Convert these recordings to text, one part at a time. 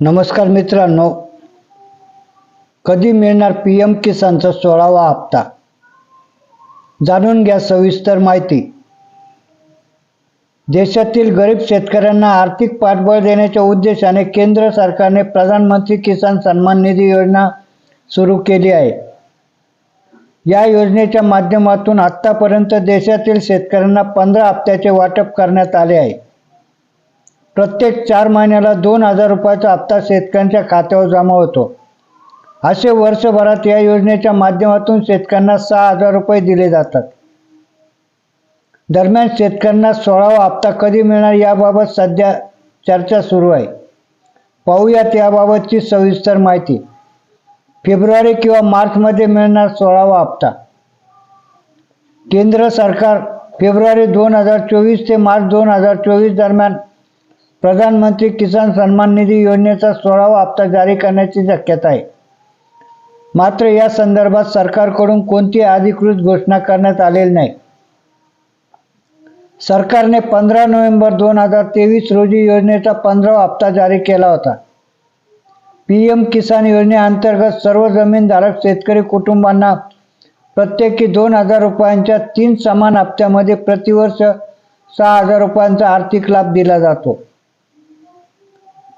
नमस्कार मित्रांनो. कधी मिळणार पी एम किसानचा सोळावा हप्ता? जाणून घ्या सविस्तर माहिती. देशातील गरीब शेतकऱ्यांना आर्थिक पाठबळ देण्याच्या उद्देशाने केंद्र सरकारने प्रधानमंत्री किसान सन्मान निधी योजना सुरू केली आहे. या योजनेच्या माध्यमातून आत्तापर्यंत देशातील शेतकऱ्यांना पंधरा हप्त्याचे वाटप करण्यात आले आहे. प्रत्येक चार महिन्याला दोन हजार रुपयाचा हप्ता शेतकऱ्यांच्या खात्यावर जमा होतो. असे वर्षभरात या योजनेच्या माध्यमातून शेतकऱ्यांना सहा हजार रुपये दिले जातात. दरम्यान शेतकऱ्यांना सोळावा हप्ता कधी मिळणार याबाबत सध्या चर्चा सुरू आहे. पाहूयात याबाबतची सविस्तर माहिती. फेब्रुवारी किंवा मार्चमध्ये मिळणार सोळावा हप्ता. केंद्र सरकार फेब्रुवारी दोन हजार चोवीस ते मार्च दोन हजार चोवीस दरम्यान प्रधानमंत्री किसान सन्मान निधी योजनेचा सोळावा हप्ता जारी करण्याची शक्यता आहे. मात्र या संदर्भात सरकारकडून कोणती अधिकृत घोषणा करण्यात आलेली नाही. सरकारने पंधरा नोव्हेंबर दोन हजार तेवीस रोजी योजनेचा पंधरावा हप्ता जारी केला होता. पी एम किसान योजनेअंतर्गत सर्व जमीनधारक शेतकरी कुटुंबांना प्रत्येकी दोन हजार रुपयांच्या तीन समान हप्त्यामध्ये प्रतिवर्ष सहा हजार रुपयांचा आर्थिक लाभ दिला जातो.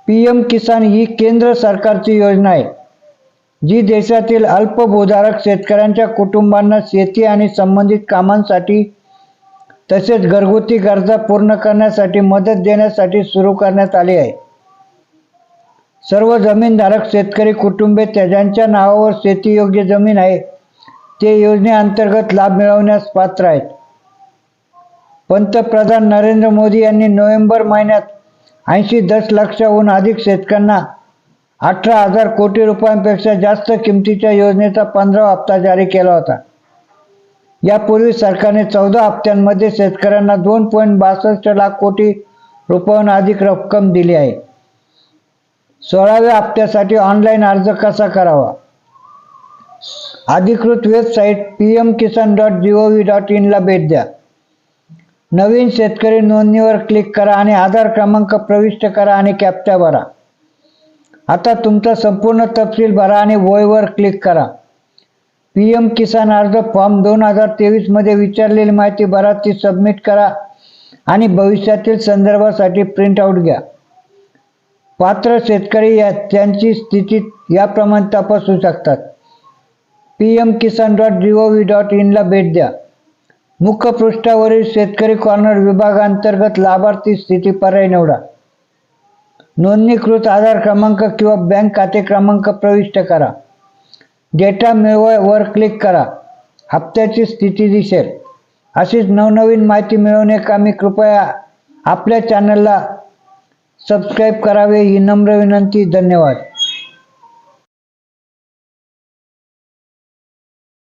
पी एम किसान ही केंद्र सरकारची योजना आहे जी देशातील अल्पभूधारक शेतकऱ्यांच्या कुटुंबांना शेती आणि संबंधित कामांसाठी तसेच घरगुती गरजा पूर्ण करण्यासाठी मदत देण्यासाठी सुरू करण्यात आली आहे. सर्व जमीनधारक शेतकरी कुटुंबे ज्यांच्या नावावर शेतीयोग्य जमीन आहे ते योजनेअंतर्गत लाभ मिळवण्यास पात्र आहेत. पंतप्रधान नरेंद्र मोदी यांनी नोव्हेंबर महिन्यात ऐंशी दशलक्षाहून अधिक शेतकऱ्यांना अठरा हजार कोटी रुपयांपेक्षा जास्त किमतीच्या योजनेचा पंधरा हप्ता जारी केला होता. यापूर्वी सरकारने चौदा हप्त्यांमध्ये शेतकऱ्यांना दोन पॉईंट बासष्ट लाख कोटी रुपयांहून अधिक रक्कम दिली आहे. सोळाव्या हप्त्यासाठी ऑनलाईन अर्ज कसा करावा? अधिकृत website P M Kisan dot G O V dot इनला भेट द्या. नवीन शेतकरी नोंदणीवर क्लिक करा आणि आधार क्रमांक प्रविष्ट करा आणि कॅप्चा भरा. आता तुमचा संपूर्ण तपशील भरा आणि वयवर क्लिक करा. पी एम किसान अर्ज फॉर्म दोन हजार तेवीसमध्ये विचारलेली माहिती भरा ती सबमिट करा आणि भविष्यातील संदर्भासाठी प्रिंट आऊट घ्या. पात्र शेतकरी या त्यांची स्थिती याप्रमाणे तपासू शकतात. P M Kisan dot G O V dot इनला भेट द्या. मुखपृष्ठावरील शेतकरी कॉर्नर विभागांतर्गत लाभार्थी स्थिती पर्याय निवडा. नोंदणीकृत आधार क्रमांक किंवा बँक खाते क्रमांक प्रविष्ट करा. डेटा मिळवा वर क्लिक करा. हप्त्याची स्थिती दिसेल. अशीच नवनवीन माहिती मिळवणे कामी कृपया आपल्या चॅनलला सबस्क्राईब करावे ही नम्र विनंती. धन्यवाद.